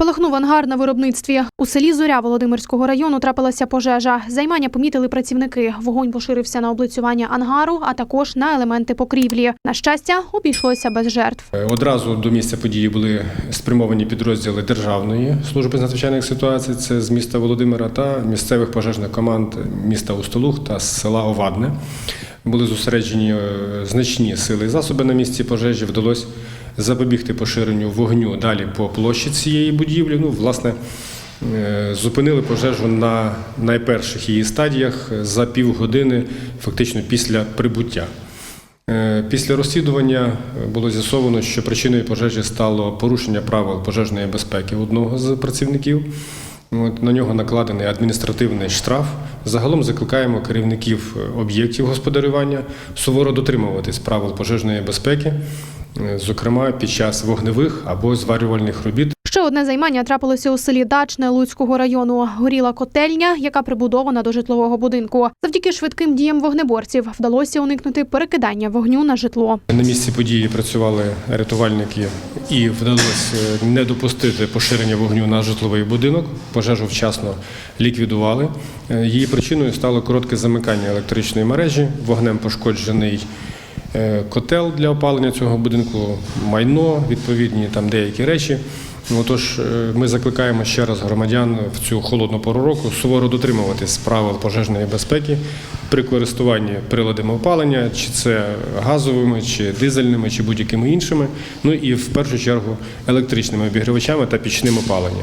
Спалахнув ангар на виробництві. У селі Зоря Володимирського району трапилася пожежа. Займання помітили працівники. Вогонь поширився на облицювання ангару, а також на елементи покрівлі. На щастя, обійшлося без жертв. Е, Одразу до місця події були спрямовані підрозділи Державної служби з надзвичайних ситуацій, це з міста Володимира та місцевих пожежних команд міста Устолух та села Овадне. Були зосереджені е, значні сили і засоби на місці пожежі. Вдалося запобігти поширенню вогню далі по площі цієї будівлі. Ну, власне, е, зупинили пожежу на найперших її стадіях за півгодини, фактично після прибуття. Е, Після розслідування було з'ясовано, що причиною пожежі стало порушення правил пожежної безпеки одного з працівників. На нього накладений адміністративний штраф. Загалом закликаємо керівників е, об'єктів господарювання суворо дотримуватись правил пожежної безпеки, е, зокрема під час вогневих або зварювальних робіт. Ще одне займання трапилося у селі Дачне Луцького району. Горіла котельня, яка прибудована до житлового будинку. Завдяки швидким діям вогнеборців вдалося уникнути перекидання вогню на житло. На місці події працювали рятувальники і вдалося е, не допустити поширення вогню на житловий будинок. Пожежу вчасно ліквідували. Е, Її причиною стало коротке замикання електричної мережі, вогнем пошкоджений котел для опалення цього будинку, майно, відповідні там деякі речі. Отож, е, ми закликаємо ще раз громадян в цю холодну пору року суворо дотримуватись правил пожежної безпеки при користуванні приладами опалення, чи це газовими, чи дизельними, чи будь-якими іншими. Ну і в першу чергу електричними обігрівачами та пічним опаленням.